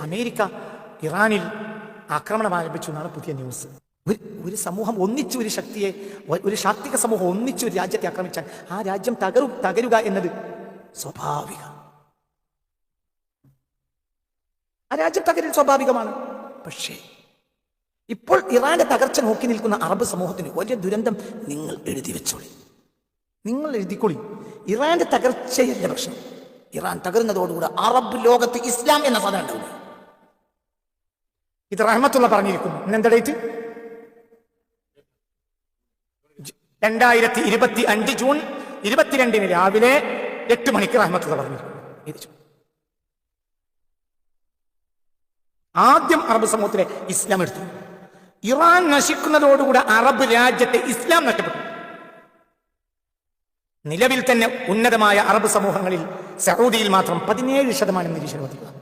America ഇറാനിൽ ആക്രമണം ആരംഭിച്ചു എന്നാണ് പുതിയ ന്യൂസ്. ഒരു ഒരു സമൂഹം ഒന്നിച്ചു ഒരു ശക്തിയെ ഒരു ശാക്തിക സമൂഹം ഒന്നിച്ചു ഒരു രാജ്യത്തെ ആക്രമിച്ചാൽ ആ രാജ്യം തകരു തകരുക എന്നത് സ്വാഭാവിക. ആ രാജ്യം തകരൽ സ്വാഭാവികമാണ്. പക്ഷേ ഇപ്പോൾ ഇറാന്റെ തകർച്ച നോക്കി നിൽക്കുന്ന അറബ് സമൂഹത്തിന് വലിയ ദുരന്തം നിങ്ങൾ എഴുതി വെച്ചോളി. നിങ്ങൾ എഴുതിക്കൊളി. ഇറാന്റെ തകർച്ചയല്ല പ്രശ്നം? ഇറാൻ തകരുന്നതോടുകൂടെ അറബ് ലോകത്ത് ഇസ്ലാം എന്ന സാധനം ഉണ്ടാവില്ല? ഇത് റഹ്മത്തുള്ള പറഞ്ഞിരിക്കുന്നു. ഇന്നെന്താ ഡേറ്റ് രണ്ടായിരത്തി ഇരുപത്തി അഞ്ച് ജൂൺ ഇരുപത്തിരണ്ടിന് രാവിലെ എട്ട് മണിക്ക് റഹ്മത്തുള്ള പറഞ്ഞിരിക്കുന്നു. ആദ്യം അറബ് സമൂഹത്തിലെ ഇസ്ലാം എടുത്തു. ഇറാൻ നശിക്കുന്നതോടുകൂടെ അറബ് രാജ്യത്തെ ഇസ്ലാം നഷ്ടപ്പെട്ടു. നിലവിൽ തന്നെ ഉന്നതമായ അറബ് സമൂഹങ്ങളിൽ സൗദിയിൽ മാത്രം പതിനേഴ് ശതമാനം നിരീശ്വരവാദികളാണ്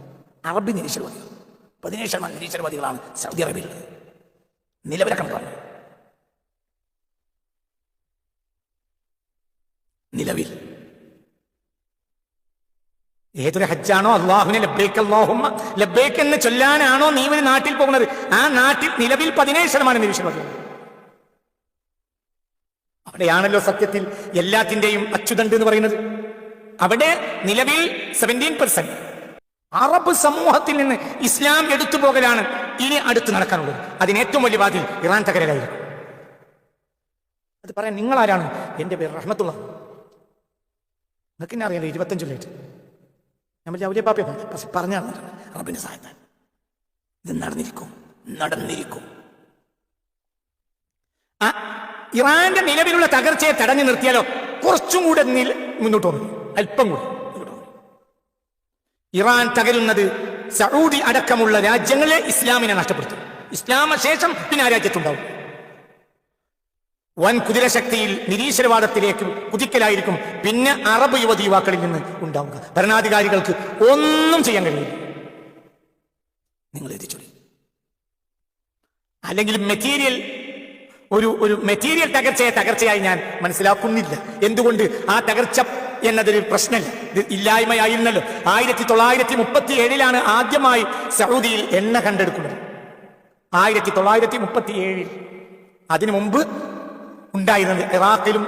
അറബ് നിരീശ്വരവാദികൾ പതിനേഴ് ശതമാനം നിരീശ്വരവാദികളാണ് സൗദി അറേബ്യയിൽ നിലവിലെ കണക്കാണ് നിലവിൽ. ഏതൊരു ഹജ്ജാണോ അള്ളാഹുവിനെ ലബേക്ക് അള്ളാഹുമ്മ ലബേക്ക് എന്ന് ചൊല്ലാനാണോ നീ ഒരു നാട്ടിൽ പോകുന്നത്? ആ നാട്ടിൽ നിലവിൽ പതിനേഴ് ശതമാനം നിരീശ്വരവാദികൾ. അവിടെയാണല്ലോ സത്യത്തിൽ എല്ലാത്തിന്റെയും അച്ചുതണ്ട് എന്ന് പറയുന്നത്. അവിടെ നിലവിൽ സെവന്റീൻ പെർസെന്റ് അറബ് സമൂഹത്തിൽ നിന്ന് ഇസ്ലാം എടുത്തു പോകലാണ് ഇനി അടുത്ത് നടക്കാനുള്ളത്. അതിന് ഏറ്റവും വലിയ വാതിൽ ഇറാൻ തകരലായിരിക്കും അത് പറയാൻ നിങ്ങൾ ആരാണ് എന്റെ പേര് റഹ്മത്തുള്ള. നിങ്ങൾക്ക് എന്നെ അറിയാലോ ഇരുപത്തഞ്ച് ലേറ്റ് നമ്മൾ അവരെ പാപ്പ പക്ഷെ പറഞ്ഞാണ് റബ്ബിന്റെ സഹായത്താൻ ഇത് നടന്നിരിക്കും നടന്നിരിക്കും. ഇറാന്റെ നിലവിലുള്ള തകർച്ചയെ തടഞ്ഞു നിർത്തിയാലോ കുറച്ചും കൂടെ മുന്നോട്ട് പോകും. അല്പം കൂടെ. ഇറാൻ തകരുന്നത് സൗദി അടക്കമുള്ള രാജ്യങ്ങളെ ഇസ്ലാമിനെ നഷ്ടപ്പെടുത്തും. ഇസ്ലാമ ശേഷം പിന്നെ ആ രാജ്യത്തുണ്ടാവും. വൻ കുതിരശക്തിയിൽ നിരീശ്വരവാദത്തിലേക്ക് കുതിക്കലായിരിക്കും പിന്നെ അറബ് യുവതി യുവാക്കളിൽ നിന്ന് ഉണ്ടാവുക. ഭരണാധികാരികൾക്ക് ഒന്നും ചെയ്യാൻ കഴിയില്ല. നിങ്ങൾ എത്തിച്ചൊല്ലി അല്ലെങ്കിൽ മെറ്റീരിയൽ ഒരു ഒരു മെറ്റീരിയൽ തകർച്ചയെ തകർച്ചയായി ഞാൻ മനസ്സിലാക്കുന്നില്ല. എന്തുകൊണ്ട് ആ തകർച്ച എന്നതൊരു പ്രശ്നമില്ല ഇത് ഇല്ലായ്മയായിരുന്നല്ലോ. ആയിരത്തി തൊള്ളായിരത്തി മുപ്പത്തി ഏഴിലാണ് ആദ്യമായി സൗദിയിൽ എണ്ണ കണ്ടെടുക്കുന്നത്. ആയിരത്തി തൊള്ളായിരത്തി മുപ്പത്തി ഏഴിൽ അതിനു മുമ്പ് ഉണ്ടായിരുന്നത് ഇറാഖിലും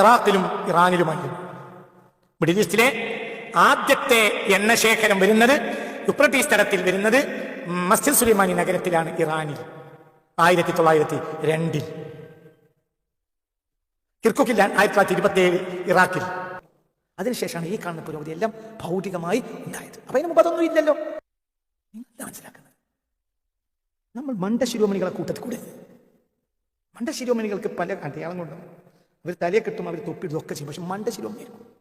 ഇറാഖിലും ഇറാനിലുമായിരുന്നു. മിഡിൽ ഈസ്റ്റിലെ ആദ്യത്തെ എണ്ണ ശേഖരം വരുന്നത് യുപ്രട്ടീസ് തടത്തിൽ വരുന്നത് മസ്ജിദ് സുലൈമാനി നഗരത്തിലാണ് ഇറാനിൽ. ആയിരത്തി തൊള്ളായിരത്തി രണ്ടിൽ കിർക്കുക്കില്ല ആയിരത്തി തൊള്ളായിരത്തി ഇരുപത്തി ഏഴ് ഇറാഖിൽ. അതിനുശേഷമാണ് ഈ കാണുന്ന പുരോഗതി എല്ലാം ഭൗതികമായി ഉണ്ടായത്. അപ്പൊ അതിന് മുമ്പ് അതൊന്നും ഇല്ലല്ലോ. നിങ്ങൾ മനസ്സിലാക്കുന്നത്? നമ്മൾ മണ്ടശിരോമണികളെ കൂട്ടത്തിൽ കൂടെ. മണ്ടശിരോമണികൾക്ക് പല അടയാളങ്ങളുണ്ട്. അവർ തലയെ കിട്ടും അവർ തൊപ്പിടും ഒക്കെ ചെയ്യും. പക്ഷെ മണ്ട ശിരോമണിയായിരിക്കും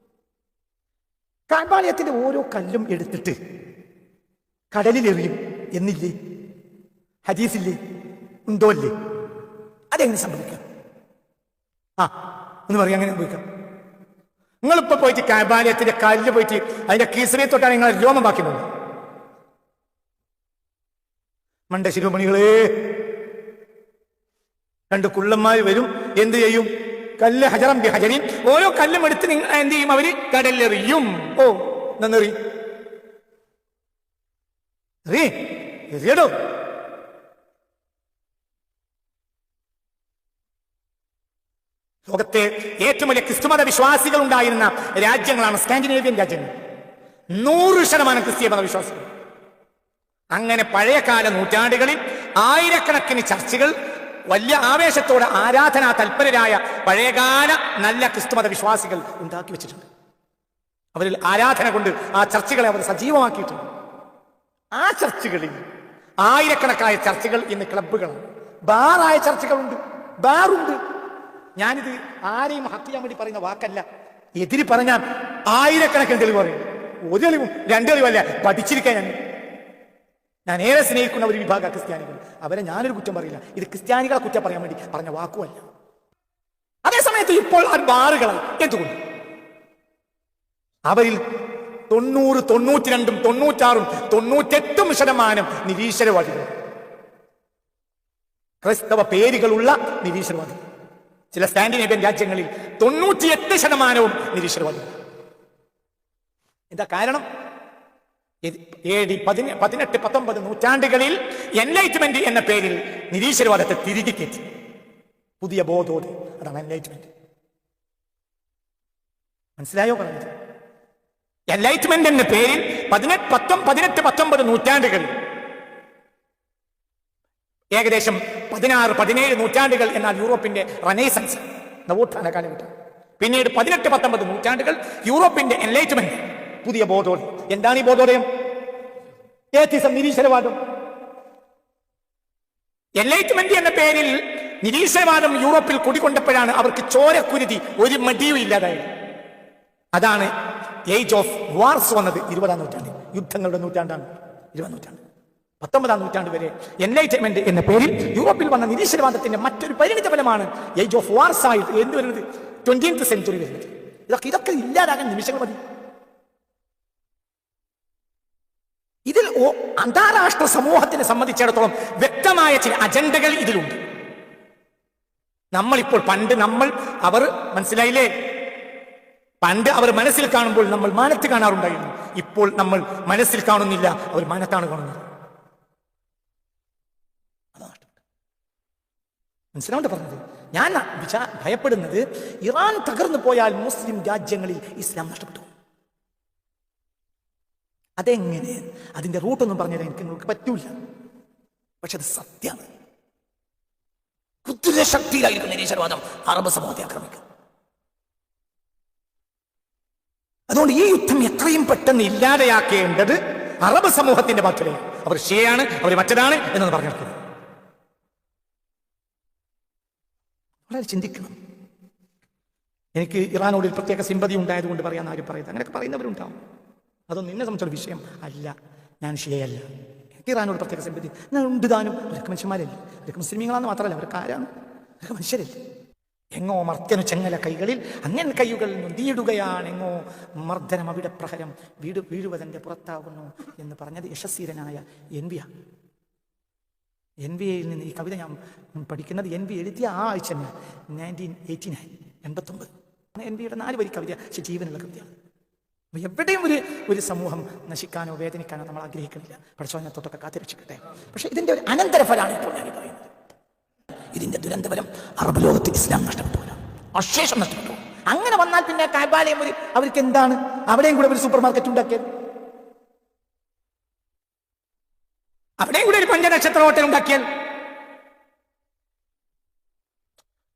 കാൽപാളയത്തിന്റെ ഓരോ കല്ലും എടുത്തിട്ട് കടലിലെറിയും. എന്നില്ലേ? ഹദീസില്ലേ? ഉണ്ടോ അല്ലേ? അതെങ്ങനെ സംഭവിക്കാം? ആ ഒന്ന് പറയാം അങ്ങനെ സംഭവിക്കാം. നിങ്ങളിപ്പോ പോയിട്ട് കാബാലയത്തിന്റെ കല്ല് പോയിട്ട് അതിന്റെ കീസറിയെ തൊട്ടാണ് നിങ്ങളെ രോമം ബാക്കി പോകുന്നത്. മണ്ട ശിരോമണികളെ രണ്ട് കുള്ളന്മാർ വരും എന്ത് ചെയ്യും? കല്ല് ഹജറം ബി ഹജരീൻ ഓരോ കല്ലും എടുത്ത് നിങ്ങൾ എന്ത് ചെയ്യും? അവർ കടലെറിയും. ഓ നന്നെറി. എറി എറിയടോ. ലോകത്തെ ഏറ്റവും വലിയ ക്രിസ്തുമത വിശ്വാസികൾ ഉണ്ടായിരുന്ന രാജ്യങ്ങളാണ് സ്കാൻഡിനേവിയൻ രാജ്യങ്ങൾ. നൂറ് ശതമാനം ക്രിസ്തീയ മതവിശ്വാസികൾ. അങ്ങനെ പഴയകാല നൂറ്റാണ്ടുകളിൽ ആയിരക്കണക്കിന് ചർച്ചകൾ വലിയ ആവേശത്തോടെ ആരാധനാ തൽപരരായ പഴയകാല നല്ല ക്രിസ്തുമത വിശ്വാസികൾ ഉണ്ടാക്കി വെച്ചിട്ടുണ്ട്. അവരിൽ ആരാധന കൊണ്ട് ആ ചർച്ചകളെ അവർ സജീവമാക്കിയിട്ടുണ്ട്. ആ ചർച്ചകളിൽ ആയിരക്കണക്കായ ചർച്ചകൾ ഇന്ന് ക്ലബുകളാണ് ബാറായ ചർച്ചകളുണ്ട് ബാറുണ്ട്. ഞാനിത് ആരെയും ഹക്ക് ചെയ്യാൻ വേണ്ടി പറയുന്ന വാക്കല്ല. എതിരി പറഞ്ഞാൽ ആയിരക്കണക്കിന് തെളിവ് പറയും. ഒരു തെളിവും രണ്ട് തെളിവല്ല പഠിച്ചിരിക്കാൻ ഞാൻ. ഞാൻ ഏറെ സ്നേഹിക്കുന്ന ഒരു വിഭാഗ ക്രിസ്ത്യാനികൾ. അവരെ ഞാനൊരു കുറ്റം പറയില്ല. ഇത് ക്രിസ്ത്യാനികളെ കുറ്റം പറയാൻ വേണ്ടി പറഞ്ഞ വാക്കുമല്ല. അതേസമയത്ത് ഇപ്പോൾ ആ ബാറുകളായി. എന്തുകൊണ്ട്? അവരിൽ തൊണ്ണൂറ് തൊണ്ണൂറ്റിരണ്ടും തൊണ്ണൂറ്റാറും തൊണ്ണൂറ്റെട്ടും ശതമാനം നിരീശ്വരവാദികൾ. ക്രൈസ്തവ പേരുകളുള്ള നിരീശ്വരവാദികൾ. ചില സ്കാൻഡിനേഷ്യൻ രാജ്യങ്ങളിൽ തൊണ്ണൂറ്റിയെട്ട് ശതമാനവും നിരീശ്വരവാദികൾ എന്താ കാരണം? എ പതിനെ പതിനെട്ട് പത്തൊമ്പത് നൂറ്റാണ്ടുകളിൽ എൻലൈറ്റ്മെന്റ് എന്ന പേരിൽ നിരീശ്വരവാദത്തെ തിരികെ കയറ്റി. പുതിയ ബോധോധി അതാണ് എൻലൈറ്റ്മെന്റ് മനസ്സിലായോ പറഞ്ഞത്? എൻലൈറ്റ്മെന്റ് എന്ന പേരിൽ പതിനെട്ട് പത്തൊമ്പത് പതിനെട്ട് പത്തൊമ്പത് നൂറ്റാണ്ടുകളിൽ ഏകദേശം പതിനാറ് പതിനേഴ് നൂറ്റാണ്ടുകൾ എന്നാൽ യൂറോപ്പിന്റെ റനൈസൻസ്. നവോത്ഥാന കാലഘട്ടം. പിന്നീട് പതിനെട്ട് പത്തൊമ്പത് നൂറ്റാണ്ടുകൾ യൂറോപ്പിന്റെ എൻലൈറ്റ്മെന്റ് പുതിയ ബോധോദയം. എന്താണ് ഈ ബോധോദയം? ഏത്തിസം നിരീശ്വരവാദം. എൻലൈറ്റ്മെന്റ് എന്ന പേരിൽ നിരീശ്വരവാദം യൂറോപ്പിൽ കുടികൊണ്ടപ്പോഴാണ് അവർക്ക് ചോരക്കുരുതി ഒരു മടിയും ഇല്ലാതായത്. അതാണ് ഏജ് ഓഫ് വാർസ് വന്നത് ഇരുപതാം നൂറ്റാണ്ട് യുദ്ധങ്ങളുടെ നൂറ്റാണ്ടാണ്. ഇരുപതാം നൂറ്റാണ്ട്. പത്തൊമ്പതാം നൂറ്റാണ്ട് വരെ എൻലൈറ്റ്മെന്റ് എന്ന പേരിൽ യൂറോപ്പിൽ വന്ന നിരീശ്വരവാദത്തിന്റെ മറ്റൊരു പരിണിത ഫലമാണ് ഏജ് ഓഫ് വാർസ് ആയിട്ട് എന്ത് വരുന്നത്? ട്വന്റി സെഞ്ചുറി വരുന്നത്. ഇതൊക്കെ ഇതൊക്കെ ഇല്ലാതാകാൻ നിമിഷങ്ങൾ മതി. ഇതിൽ അന്താരാഷ്ട്ര സമൂഹത്തിനെ സംബന്ധിച്ചിടത്തോളം വ്യക്തമായ ചില അജണ്ടകൾ ഇതിലുണ്ട്. നമ്മളിപ്പോൾ പണ്ട് നമ്മൾ അവർ മനസ്സിലായില്ലേ? പണ്ട് അവർ മനസ്സിൽ കാണുമ്പോൾ നമ്മൾ മാനത്ത് കാണാറുണ്ടായിരുന്നു. ഇപ്പോൾ നമ്മൾ മനസ്സിൽ കാണുന്നില്ല അവർ മാനത്താണ് കാണുന്നത് അതാ നഷ്ടപ്പെട്ടത്. മനസ്സിലാവണ്ട പറഞ്ഞത്? ഞാൻ ഭയപ്പെടുന്നത് ഇറാൻ തകർന്നു പോയാൽ മുസ്ലിം രാജ്യങ്ങളിൽ ഇസ്ലാം നഷ്ടപ്പെട്ടു. അതെങ്ങനെ? അതിന്റെ റൂട്ടൊന്നും പറഞ്ഞുതരാൻ എനിക്ക് നിങ്ങൾക്ക് പറ്റൂല. പക്ഷെ അത് സത്യമാണ്. കുതിരശക്തിയിലായിരിക്കും നിരീശ്വരവാദം അറബ് സമൂഹത്തെ ആക്രമിക്കും. അതുകൊണ്ട് ഈ യുദ്ധം എത്രയും പെട്ടെന്ന് ഇല്ലാതെയാക്കേണ്ടത് അറബ് സമൂഹത്തിന്റെ ബാധ്യതയാണ് അവർ ഷിയയാണ് അവർ മറ്റതാണ് എന്നൊന്ന് പറഞ്ഞിരിക്കുന്നത് വളരെ ചിന്തിക്കണം എനിക്ക് ഇറാനോട് ഒരു പ്രത്യേക സിമ്പതി ഉണ്ടായതുകൊണ്ട് പറയാൻ ആരും പറയുന്നത് അങ്ങനെയൊക്കെ പറയുന്നവരുണ്ടാവും. അതൊന്നും നിന്നെ സംബന്ധിച്ചൊരു വിഷയം അല്ല. ഞാൻ ഷിയയല്ല. എനിക്ക് ഇറാനോട് പ്രത്യേക സിമ്പതി. ഞാൻ ഉണ്ട് താനും. അവരൊക്കെ മനുഷ്യന്മാരല്ലേ? അവരൊക്കെ മുസ്ലിമീങ്ങളാന്ന് മാത്രമല്ല. അവരൊക്കെ ആരാണ്? അവരൊക്കെ മനുഷ്യരല്ലേ? എങ്ങോ മർദ്ദനു ചെങ്ങല കൈകളിൽ അങ്ങനെ കൈകൾ നീടുകയാണ് എങ്ങോ മർദ്ദനം അവിടെ പ്രഹരം. വീട് വീഴുവതന്റെ പുറത്താകുന്നു എന്ന് പറഞ്ഞത് യശസ്വീരനായ എൻ വി എൻ വി എയിൽ നിന്ന് ഈ കവിത ഞാൻ പഠിക്കുന്നത് എൻ വി എഴുതിയ ആ ആഴ്ച തന്നെ നയന്റീൻ എയ്റ്റി നയൻ എൺപത്തൊമ്പത് എൻ വിയുടെ നാല് വരി കവിത പക്ഷെ ജീവനുള്ള കവിതയാണ്. എവിടെയും ഒരു ഒരു സമൂഹം നശിക്കാനോ വേദനിക്കാനോ നമ്മൾ ആഗ്രഹിക്കുന്നില്ല. പഠിച്ചോനെ തൊട്ടൊക്കെ കാത്തിരക്ഷിക്കട്ടെ പക്ഷെ ഇതിന്റെ ഒരു അനന്തരഫലമാണ് ഇപ്പോൾ ഞാൻ പറയുന്നത്. ഇതിന്റെ ദുരന്തഫലം അറബ് ലോകത്ത് ഇസ്ലാം നഷ്ടപ്പെട്ടു അശേഷം നഷ്ടപ്പെട്ടു. അങ്ങനെ വന്നാൽ പിന്നെ കാബാലയം ഒരു അവർക്ക് എന്താണ്? അവിടെയും കൂടെ ഒരു സൂപ്പർ മാർക്കറ്റ് ഉണ്ടാക്കിയത്. അവിടെയും കൂടെ ഒരു പഞ്ചനക്ഷത്ര ഹോട്ടൽ ഉണ്ടാക്കിയാൽ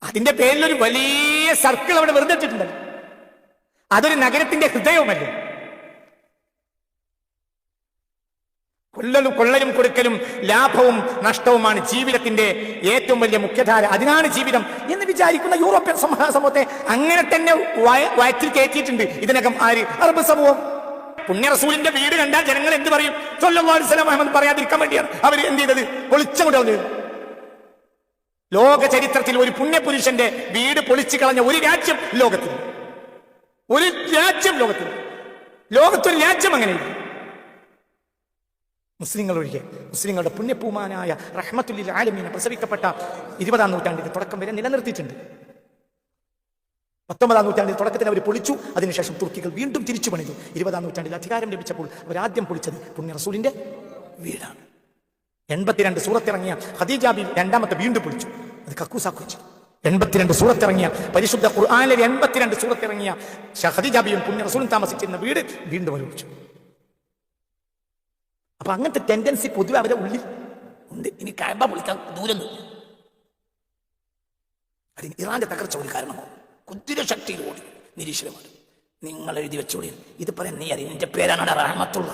അതിന്റെ പേരിൽ ഒരു വലിയ സർക്കിൾ അവിടെ വെറുതെ അതൊരു നഗരത്തിന്റെ ഹൃദയവുമല്ലേ കൊല്ലലും കൊള്ളലും കൊടുക്കലും ലാഭവും നഷ്ടവുമാണ് ജീവിതത്തിന്റെ ഏറ്റവും വലിയ മുഖ്യധാര. അതിനാണ് ജീവിതം എന്ന് വിചാരിക്കുന്ന യൂറോപ്യൻ സമൂഹ സമൂഹത്തെ അങ്ങനെ തന്നെ വയ- വയറ്റിൽ കയറ്റിയിട്ടുണ്ട്. ഇതിനകം ആര്? അറബ് സമൂഹം. പുണ്യ റസൂലിന്റെ വീട് കണ്ടാൽ ജനങ്ങൾ എന്ത് പറയും? വസല്ലം അഹമ്മദ് പറയാതിരിക്കാൻ വേണ്ടിയാണ്. അവർ എന്ത് ചെയ്തത്? പൊളിച്ചങ്ങോട്ട് കളഞ്ഞത് ലോക ചരിത്രത്തിൽ ഒരു പുണ്യപുരുഷന്റെ വീട് പൊളിച്ചു കളഞ്ഞ ഒരു രാജ്യം ലോകത്തിൽ. ഒരു രാജ്യം ലോകത്തിൽ. ലോകത്തൊരു രാജ്യം അങ്ങനെയില്ല മുസ്ലിങ്ങൾ ഒഴികെ മുസ്ലിങ്ങളുടെ പുണ്യപൂമാനായ റഹ്മത്തുല്ലിൽ ആലമീന പ്രസവിക്കപ്പെട്ട ഇരുപതാം നൂറ്റാണ്ടിന്റെ തുടക്കം വരെ നിലനിർത്തിയിട്ടുണ്ട്. പത്തൊമ്പതാം നൂറ്റാണ്ടിൽ തുടക്കത്തിൽ അവർ പൊളിച്ചു. അതിനുശേഷം തുർക്കികൾ വീണ്ടും തിരിച്ചു പണിതു. ഇരുപതാം നൂറ്റാണ്ടിൽ അധികാരം ലഭിച്ചപ്പോൾ അവർ ആദ്യം പൊളിച്ചത് പുണ്യ റസൂലിന്റെ വീടാണ്. എൺപത്തിരണ്ട് സൂറത്തിറങ്ങിയ ഹദീജാബി രണ്ടാമത്തെ വീണ്ടും പൊളിച്ചു. അത് കക്കൂസാക്കുവച്ചു എൺപത്തിരണ്ട് സൂറത്തിറങ്ങിയ പരിശുദ്ധ ഖുർആാനിലെ എൺപത്തിരണ്ട് സൂറത്തിറങ്ങിയ ഹദീജാബിയും പുണ്യ റസൂലും താമസിച്ചിരുന്ന വീട് വീണ്ടും അവർ അപ്പൊ അങ്ങനത്തെ ടെൻഡൻസി പൊതുവെ അവരുടെ ഉള്ളിൽ ഉണ്ട്. ഇനി കായമ്പ പൊളിക്കാൻ ദൂരം അതിന് ഇറാന്റെ തകർച്ച ഒരു കാരണമോ കുതിരശക്തിയിലൂടെ നിരീശ്വരമാണ് നിങ്ങൾ എഴുതി വെച്ചോളി ഇത് പറയാൻ നീ അറിയാം. എന്റെ പേരാണ് റഹമത്തുള്ള